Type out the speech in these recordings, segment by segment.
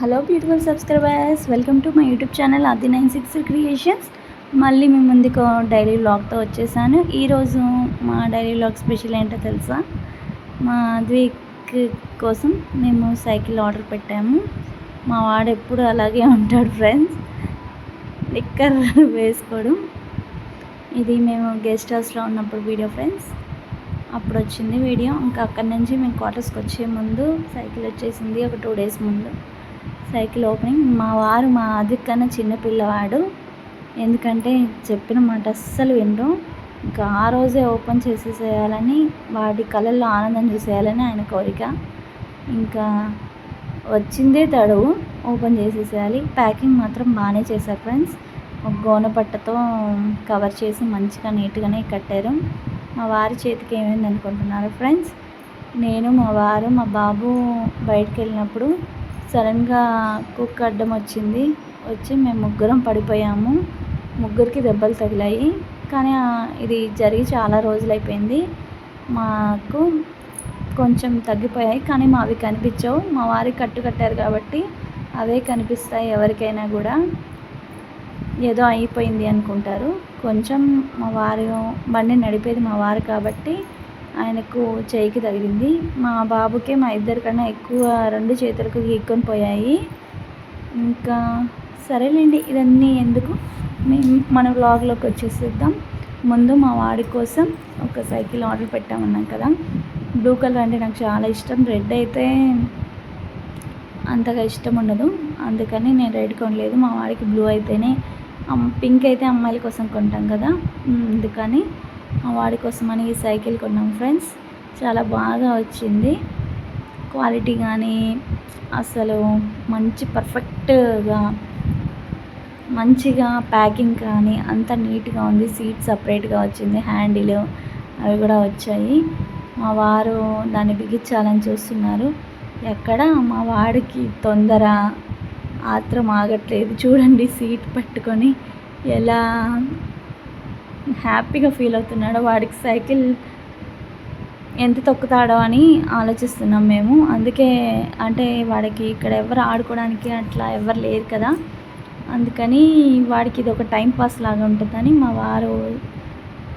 Hello beautiful subscribers welcome to my YouTube channel అది nine six creations. మళ్ళీ మీ ముందుకు డైలీ వ్లాగ్తో వచ్చేసాను. ఈరోజు మా డైలీ వ్లాగ్ స్పెషల్ ఏంటో తెలుసా? మా ద్వీక్ కోసం మేము సైకిల్ ఆర్డర్ పెట్టాము. మా వాడు ఎప్పుడు అలాగే ఉంటాడు ఫ్రెండ్స్. నిక్కర్ వేసుకోవడం. ఇది మేము గెస్ట్ హౌస్లో ఉన్నప్పుడు వీడియో ఫ్రెండ్స్. అప్పుడు వచ్చింది వీడియో. ఇంకా అక్కడి నుంచి మేము క్వార్టర్స్కి వచ్చే ముందు సైకిల్ వచ్చేసింది ఒక టూ డేస్ ముందు. Cycle opening. మా వారు మా ఆదిక్ కన్నా చిన్నపిల్లవాడు ఎందుకంటే చెప్పిన మాట అస్సలు వినరు. ఇంకా ఆ రోజే ఓపెన్ చేసేసేయాలని వాడి కళల్లో ఆనందం చూసేయాలని ఆయన కోరిక. ఇంకా వచ్చిందే తడువు ఓపెన్ చేసేసేయాలి. ప్యాకింగ్ మాత్రం బాగానే చేశారు ఫ్రెండ్స్. ఒక కవర్ చేసి మంచిగా నీట్గానే కట్టారు. మా వారి చేతికి ఏమైంది అనుకుంటున్నారు ఫ్రెండ్స్? నేను మా వారు మా బాబు బయటకు వెళ్ళినప్పుడు సడన్గా కుక్క అడ్డం వచ్చింది. వచ్చి మేము ముగ్గురం పడిపోయాము. ముగ్గురికి దెబ్బలు తగిలాయి. కానీ ఇది జరిగి చాలా రోజులు అయిపోయింది మాకు కొంచెం తగ్గిపోయాయి. కానీ మావి కనిపించవు. మా వారికి కట్టు కట్టారు కాబట్టి అవే కనిపిస్తాయి ఎవరికైనా కూడా. ఏదో అయిపోయింది అనుకుంటారు. కొంచెం మా వారు బండి నడిపేది మా వారు కాబట్టి ఆయనకు చేయికి తగిలింది. మా బాబుకే మా ఇద్దరికన్నా ఎక్కువ రెండు చేతులకు గీక్కొని పోయాయి. ఇంకా సరేలేండి ఇవన్నీ ఎందుకు? మేము మన వ్లాగ్లోకి వచ్చేసేద్దాం. ముందు మా వాడి కోసం ఒక సైకిల్ ఆర్డర్ పెట్టామన్నాం కదా. బ్లూ కలర్ అంటే నాకు చాలా ఇష్టం. రెడ్ అయితే అంతగా ఇష్టం ఉండదు. అందుకని నేను రెడ్ కొనలేదు. మా వాడికి బ్లూ అయితేనే పింక్ అయితే అమ్మాయిల కోసం కొంటాం కదా. అందుకని వాడి కోసం అని ఈ సైకిల్ కొన్నాం ఫ్రెండ్స్. చాలా బాగా వచ్చింది. క్వాలిటీ కానీ అసలు మంచి పర్ఫెక్ట్గా మంచిగా ప్యాకింగ్ కానీ అంత నీట్గా ఉంది. సీట్ సపరేట్గా వచ్చింది. హ్యాండిల్ అవి కూడా వచ్చాయి. మా వారు దాన్ని బిగించాలని చూస్తున్నారు. ఎక్కడ మా వాడికి తొందర ఆత్రం ఆగట్లేదు. చూడండి సీట్ పట్టుకొని ఎలా హ్యాపీగా ఫీల్ అవుతున్నాడో. వాడికి సైకిల్ ఎంత తొక్కుతాడో అని ఆలోచిస్తున్నాం మేము. అందుకే అంటే వాడికి ఇక్కడ ఎవరు ఆడుకోవడానికి అట్లా ఎవరు లేరు కదా. అందుకని వాడికి ఇది ఒక టైం పాస్ లాగా ఉంటుందని మా వారు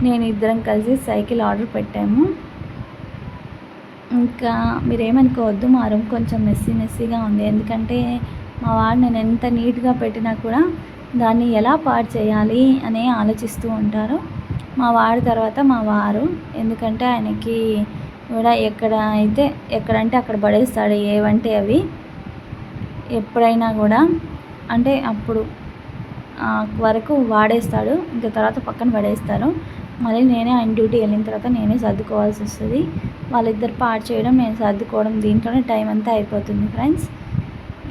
నేను ఇద్దరం కలిసి సైకిల్ ఆర్డర్ పెట్టాము. ఇంకా మీరేమనుకోవద్దు మా రూమ్ కొంచెం మెస్సీ మెస్సీగా ఉంది. ఎందుకంటే మా వాడు నేను ఎంత నీట్గా పెట్టినా కూడా దాన్ని ఎలా పాడు చేయాలి అని ఆలోచిస్తూ ఉంటారు. మా వారి తర్వాత మా వారు. ఎందుకంటే ఆయనకి కూడా ఎక్కడ అయితే ఎక్కడంటే అక్కడ పడేస్తాడు ఏవంటే అవి. ఎప్పుడైనా కూడా. అంటే అప్పుడు వరకు వాడేస్తాడు. ఇంకా తర్వాత పక్కన పడేస్తారు. మళ్ళీ నేనే ఆయన డ్యూటీ వెళ్ళిన తర్వాత నేనే సర్దుకోవాల్సి వస్తుంది. వాళ్ళిద్దరు పాడు చేయడం నేను సర్దుకోవడం దీంట్లోనే టైం అంతా అయిపోతుంది ఫ్రెండ్స్.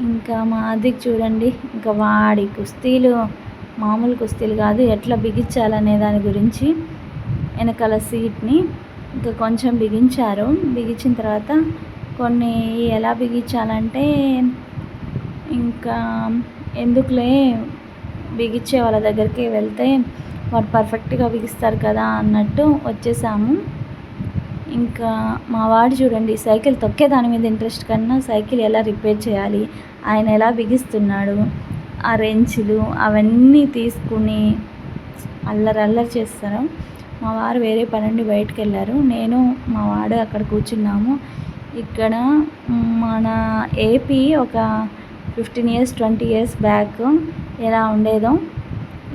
ఇంకా మాదికి చూడండి ఇంకా వాడి కుస్తీలు మామూలు కుస్తీలు కాదు ఎట్లా బిగించాలనే దాని గురించి వెనకాల సీట్ని ఇంకా కొంచెం బిగించారు. బిగించిన తర్వాత కొన్ని ఎలా బిగించాలంటే ఇంకా ఎందుకులే బిగించే వాళ్ళ దగ్గరికి వెళ్తే వాడు పర్ఫెక్ట్గా బిగిస్తారు కదా అన్నట్టు వచ్చేసాము. ఇంకా మా వాడు చూడండి సైకిల్ తొక్కే దాని మీద ఇంట్రెస్ట్ కన్నా సైకిల్ ఎలా రిపేర్ చేయాలి ఆయన ఎలా బిగిస్తున్నాడు ఆ రెంచులు అవన్నీ తీసుకుని అల్లరి అల్లరి చేస్తారు. మా వారు వేరే పనండి బయటకు వెళ్ళారు నేను మా వాడు అక్కడ కూర్చున్నాము. ఇక్కడ మన ఏపీ ఒక fifteen years twenty years back ఎలా ఉండేదో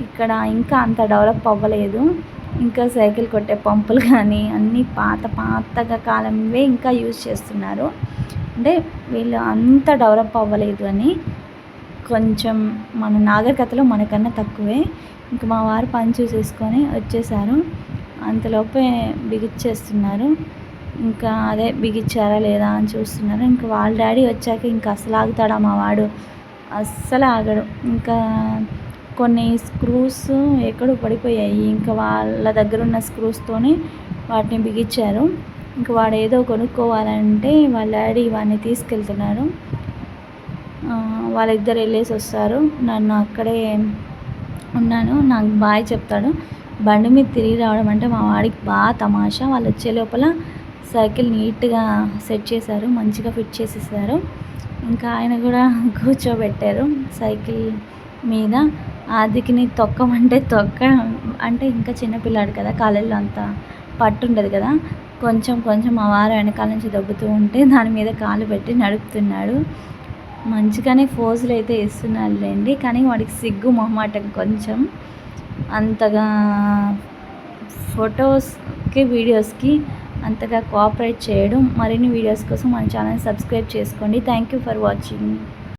ఇక్కడ ఇంకా అంత డెవలప్ అవ్వలేదు. ఇంకా సైకిల్ కొట్టే పంపులు కానీ అన్నీ పాత పాతగా కాలంవే ఇంకా యూజ్ చేస్తున్నారు. అంటే వీళ్ళు అంత డెవలప్ అవ్వలేదు అని కొంచెం మన నాగరికతలో మనకన్నా తక్కువే. ఇంకా మా వారు పని చూసేసుకొని వచ్చేసారు. అంతలోపే బిగిచ్చేస్తున్నారు. ఇంకా అదే బిగించారా లేదా అని చూస్తున్నారు. ఇంకా వాళ్ళ డాడీ వచ్చాక ఇంకా అసలు ఆగుతాడా మా వాడు? అస్సలు ఆగడు. ఇంకా కొన్ని స్క్రూస్ ఎక్కడో పడిపోయాయి. ఇంకా వాళ్ళ దగ్గర ఉన్న స్క్రూస్తోనే వాటిని బిగించారు. ఇంకా వాడు ఏదో కొనుక్కోవాలంటే వాళ్ళ డాడీ వాడిని తీసుకెళ్తున్నారు వాళ్ళిద్దరు వెళ్ళేసి వస్తారు. నన్ను అక్కడే ఉన్నాను. నాకు బాయ్ చెప్తాడు. బండి మీద తిరిగి రావడం అంటే మా వాడికి బాగా తమాషా. వాళ్ళు వచ్చే లోపల సైకిల్ నీట్గా సెట్ చేశారు. మంచిగా ఫిట్ చేసేసారు. ఇంకా ఆయన కూడా కూర్చోబెట్టారు సైకిల్ మీద. ఆదికిని తొక్కమంటే తొక్క అంటే ఇంకా చిన్నపిల్లాడు కదా కాలేజీలో అంత పట్టు ఉండదు కదా. కొంచెం కొంచెం ఆ వారు వెనకాల నుంచి దొబ్బుతూ ఉంటే దాని మీద కాలు పెట్టి నడుపుతున్నాడు. మంచిగానే ఫోజులు అయితే ఇస్తున్నాడులేండి కానీ వాడికి సిగ్గు మొహమాటం కొంచెం. అంతగా ఫొటోస్కి వీడియోస్కి అంతగా కోఆపరేట్ చేయడం. మరిన్ని వీడియోస్ కోసం మన ఛానల్ సబ్స్క్రైబ్ చేసుకోండి. Thank you for watching.